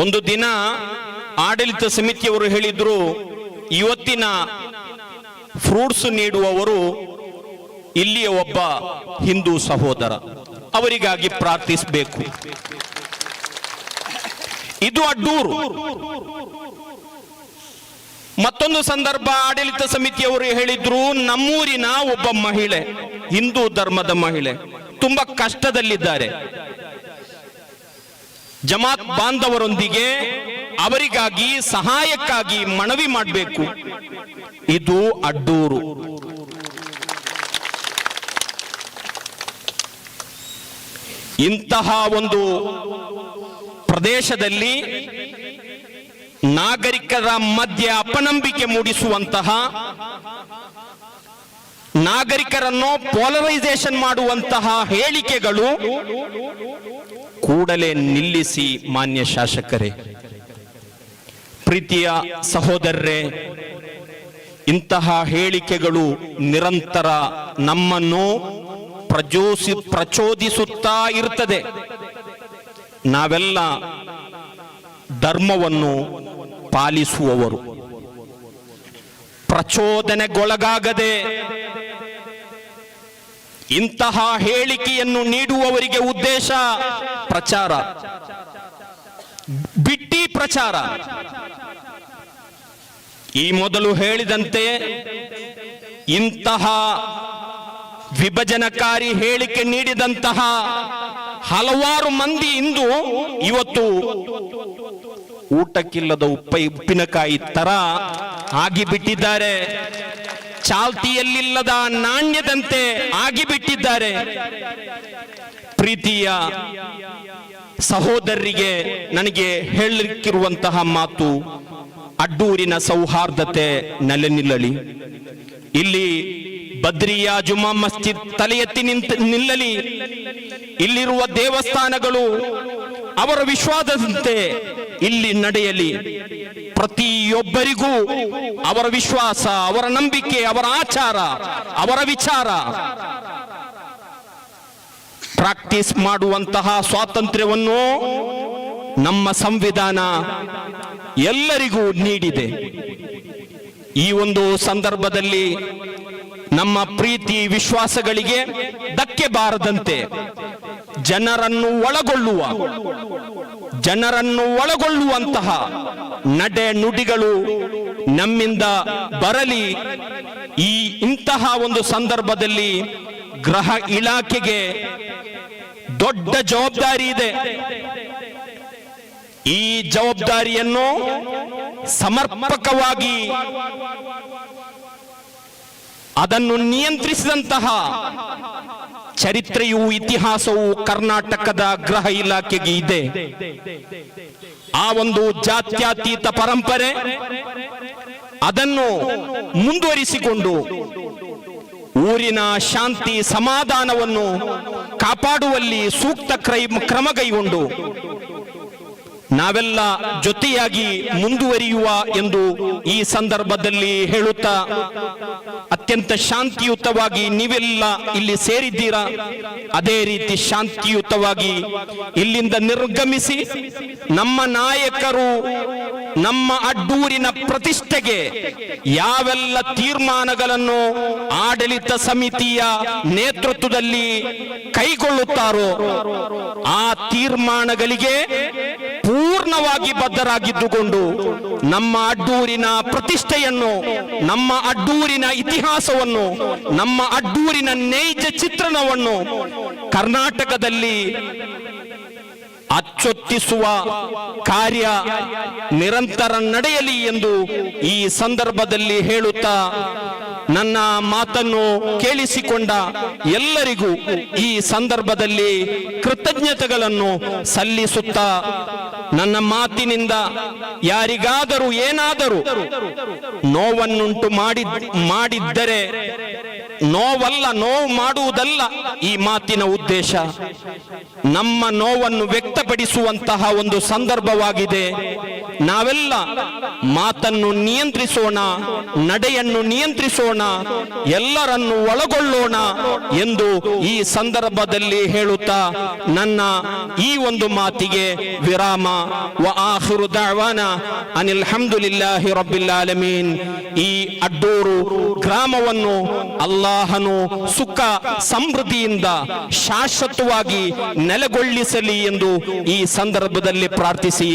ಒಂದು ದಿನ ಆಡಳಿತ ಸಮಿತಿಯವರು ಹೇಳಿದ್ರು, ಇವತ್ತಿನ ಫ್ರೂಟ್ಸ್ ನೀಡುವವರು ಇಲ್ಲಿಯ ಒಬ್ಬ ಹಿಂದೂ ಸಹೋದರ. ಅವರಿಗಾಗಿ ಪ್ರಾರ್ಥಿಸಬೇಕು. ಇದು ಅಡ್ಡೂರು. ಮತ್ತೊಂದು ಸಂದರ್ಭ ಆಡಳಿತ ಸಮಿತಿಯವರು ಹೇಳಿದ್ರು, ನಮ್ಮೂರಿನ ಒಬ್ಬ ಮಹಿಳೆ, ಹಿಂದೂ ಧರ್ಮದ ಮಹಿಳೆ, ತುಂಬಾ ಕಷ್ಟದಲ್ಲಿದ್ದಾರೆ. ಜಮಾತ್ ಬಾಂಧವರೊಂದಿಗೆ ಅವರಿಗಾಗಿ ಸಹಾಯಕ್ಕಾಗಿ ಮನವಿ ಮಾಡಬೇಕು. ಇದು ಅಡ್ಡೂರು. ಇಂತಹ ಒಂದು ಪ್ರದೇಶದಲ್ಲಿ ನಾಗರಿಕರ ಮಧ್ಯೆ ಅಪನಂಬಿಕೆ ಮೂಡಿಸುವಂತಹ ನಾಗರಿಕರನ್ನು ಪೋಲರೈಸೇಷನ್ ಮಾಡುವಂತಹ ಹೇಳಿಕೆಗಳು ಕೂಡಲೇ ನಿಲ್ಲಿಸಿ ಮಾನ್ಯ ಶಾಸಕರೇ. ಪ್ರೀತಿಯ ಸಹೋದರರೇ, ಇಂತಹ ಹೇಳಿಕೆಗಳು ನಿರಂತರ ನಮ್ಮನ್ನು ಪ್ರಚೋಸಿ ಪ್ರಚೋದಿಸುತ್ತಾ ಇರ್ತದೆ ನಾವೆಲ್ಲ ಧರ್ಮವನ್ನು ಪಾಲಿಸುವವರು. ಪ್ರಚೋದನೆಗೊಳಗಾಗದೆ ಇಂತಹ ಹೇಳಿಕೆಯನ್ನು ನೀಡುವವರಿಗೆ ಉದ್ದೇಶ ಪ್ರಚಾರ. ಬಿಟ್ಟಿ ಪ್ರಚಾರ. ಈ ಮೊದಲು ಹೇಳಿದಂತೆ ಇಂತಹ ವಿಭಜನಕಾರಿ ಹೇಳಿಕೆ ನೀಡಿದಂತಹ ಹಲವಾರು ಮಂದಿ ಇಂದು ಇವತ್ತು ಊಟಕ್ಕಿಲ್ಲದ ಉಪ್ಪ ಉಪ್ಪಿನಕಾಯಿ ತರ ಆಗಿಬಿಟ್ಟಿದ್ದಾರೆ. ಚಾಲ್ತಿಯಲ್ಲಿಲ್ಲದ ನಾಣ್ಯದಂತೆ ಆಗಿಬಿಟ್ಟಿದ್ದಾರೆ. ಪ್ರೀತಿಯ ಸಹೋದರರಿಗೆ ನನಗೆ ಹೇಳಲಿಕ್ಕಿರುವಂತಹ ಮಾತು, ಅಡ್ಡೂರಿನ ಸೌಹಾರ್ದತೆ ನೆಲೆ ನಿಲ್ಲಲಿ. ಇಲ್ಲಿ ಬದ್ರಿಯಾ ಜುಮಾ ಮಸ್ಜಿದ್ ತಲೆ ಎತ್ತಿ ನಿಂತ ನಿಲ್ಲಲಿ. ಇಲ್ಲಿರುವ ದೇವಸ್ಥಾನಗಳು ಅವರ ವಿಶ್ವಾಸದಂತೆ ಇಲ್ಲಿ ನಡೆಯಲಿ. ಪ್ರತಿಯೊಬ್ಬರಿಗೂ ಅವರ ವಿಶ್ವಾಸ, ಅವರ ನಂಬಿಕೆ, ಅವರ ಆಚಾರ, ಅವರ ವಿಚಾರ. ಪ್ರಾಕ್ಟೀಸ್ ಮಾಡುವಂತಹ ಸ್ವಾತಂತ್ರ್ಯವನ್ನು ನಮ್ಮ ಸಂವಿಧಾನ ಎಲ್ಲರಿಗೂ ನೀಡಿದೆ. ಈ ಒಂದು ಸಂದರ್ಭದಲ್ಲಿ ನಮ್ಮ ಪ್ರೀತಿ, ವಿಶ್ವಾಸಗಳಿಗೆ ಧಕ್ಕೆ ಬಾರದಂತೆ ಜನರನ್ನು ಒಳಗೊಳ್ಳುವ, ಜನರನ್ನು ಒಳಗೊಳ್ಳುವಂತಹ ನಡೆ ನುಡಿಗಳು ನಮ್ಮಿಂದ ಬರಲಿ. ಈ ಇಂತಹ ಒಂದು ಸಂದರ್ಭದಲ್ಲಿ ಗೃಹ ಇಲಾಖೆಗೆ ದೊಡ್ಡ ಜವಾಬ್ದಾರಿ ಇದೆ. ಈ ಜವಾಬ್ದಾರಿಯನ್ನು ಸಮರ್ಪಕವಾಗಿ ಅದನ್ನು ನಿಯಂತ್ರಿಸಿದಂತಹ ಚರಿತ್ರೆಯು ಇತಿಹಾಸವು ಕರ್ನಾಟಕದ ಗೃಹ ಇಲಾಖೆಗೆ ಇದೆ. ಆ ಒಂದು ಜಾತ್ಯತೀತ ಪರಂಪರೆ ಅದನ್ನು ಮುಂದುವರಿಸಿಕೊಂಡು ಊರಿನ ಶಾಂತಿ ಸಮಾಧಾನವನ್ನು ಕಾಪಾಡುವಲ್ಲಿ ಸೂಕ್ತ ಕ್ರೈ- ಕ್ರಮಗೈಗೊಂಡು ನಾವೆಲ್ಲ ಜೊತೆಯಾಗಿ ಮುಂದುವರಿಯುವ ಎಂದು ಈ ಸಂದರ್ಭದಲ್ಲಿ ಹೇಳುತ್ತಾ, ಅತ್ಯಂತ ಶಾಂತಿಯುತವಾಗಿ ನೀವೆಲ್ಲ ಇಲ್ಲಿ ಸೇರಿದ್ದೀರಾ? ಅದೇ ರೀತಿ ಶಾಂತಿಯುತವಾಗಿ ಇಲ್ಲಿಂದ ನಿರ್ಗಮಿಸಿ ನಮ್ಮ ನಾಯಕರು ನಮ್ಮ ಅಡ್ಡೂರಿನ ಪ್ರತಿಷ್ಠೆಗೆ ಯಾವೆಲ್ಲ ತೀರ್ಮಾನಗಳನ್ನು ಆಡಳಿತ ಸಮಿತಿಯ ನೇತೃತ್ವದಲ್ಲಿ ಕೈಗೊಳ್ಳುತ್ತಾರೋ ಆ ತೀರ್ಮಾನಗಳಿಗೆ ಪೂರ್ಣವಾಗಿ ಬದ್ಧರಾಗಿದ್ದುಕೊಂಡು ನಮ್ಮ ಅಡ್ಡೂರಿನ ಪ್ರತಿಷ್ಠೆಯನ್ನು, ನಮ್ಮ ಅಡ್ಡೂರಿನ ಇತಿಹಾಸವನ್ನು, ನಮ್ಮ ಅಡ್ಡೂರಿನ ನೈಜ ಚಿತ್ರಣವನ್ನು ಕರ್ನಾಟಕದಲ್ಲಿ ಅಚ್ಚೊತ್ತಿಸುವ ಕಾರ್ಯ ನಿರಂತರ ನಡೆಯಲಿ ಎಂದು ಈ ಸಂದರ್ಭದಲ್ಲಿ ಹೇಳುತ್ತಾ ನನ್ನ ಮಾತನ್ನು ಕೇಳಿಸಿಕೊಂಡ ಎಲ್ಲರಿಗೂ ಈ ಸಂದರ್ಭದಲ್ಲಿ ಕೃತಜ್ಞತೆಗಳನ್ನು ಸಲ್ಲಿಸುತ್ತಾ ನನ್ನ ಮಾತಿನಿಂದ ಯಾರಿಗಾದರೂ ಏನಾದರೂ ನೋವನ್ನುಂಟು ಮಾಡಿ, ಮಾಡಿದ್ದರೆ ನೋವಲ್ಲ, ನೋವು ಮಾಡುವುದಲ್ಲ ಈ ಮಾತಿನ ಉದ್ದೇಶ. ನಮ್ಮ ನೋವನ್ನು ವ್ಯಕ್ತಪಡಿಸುವಂತಹ ಒಂದು ಸಂದರ್ಭವಾಗಿದೆ. ನಾವೆಲ್ಲ ಮಾತನ್ನು ನಿಯಂತ್ರಿಸೋಣ, ನಡೆಯನ್ನು ನಿಯಂತ್ರಿಸೋಣ, ಎಲ್ಲರನ್ನು ಒಳಗೊಳ್ಳೋಣ ಎಂದು ಈ ಸಂದರ್ಭದಲ್ಲಿ ಹೇಳುತ್ತಾ ನನ್ನ ಈ ಒಂದು ಮಾತಿಗೆ ವಿರಾಮ. ವ ಆಖಿರು ಅನಿಲ್ ಹಮ್ದುಲಿಲ್ಲಾಹಿ ರಬ್ಬಿಲ್ ಆಲಮೀನ್. ಈ ಅಡ್ಡೂರು ಗ್ರಾಮವನ್ನು ಅಲ್ಲಾಹನು ಸುಖ, ಸಮೃದ್ಧಿಯಿಂದ ಶಾಶ್ವತವಾಗಿ ನೆಲೆಗೊಳ್ಳಿಸಲಿ ಎಂದು ಈ ಸಂದರ್ಭದಲ್ಲಿ ಪ್ರಾರ್ಥಿಸಿ.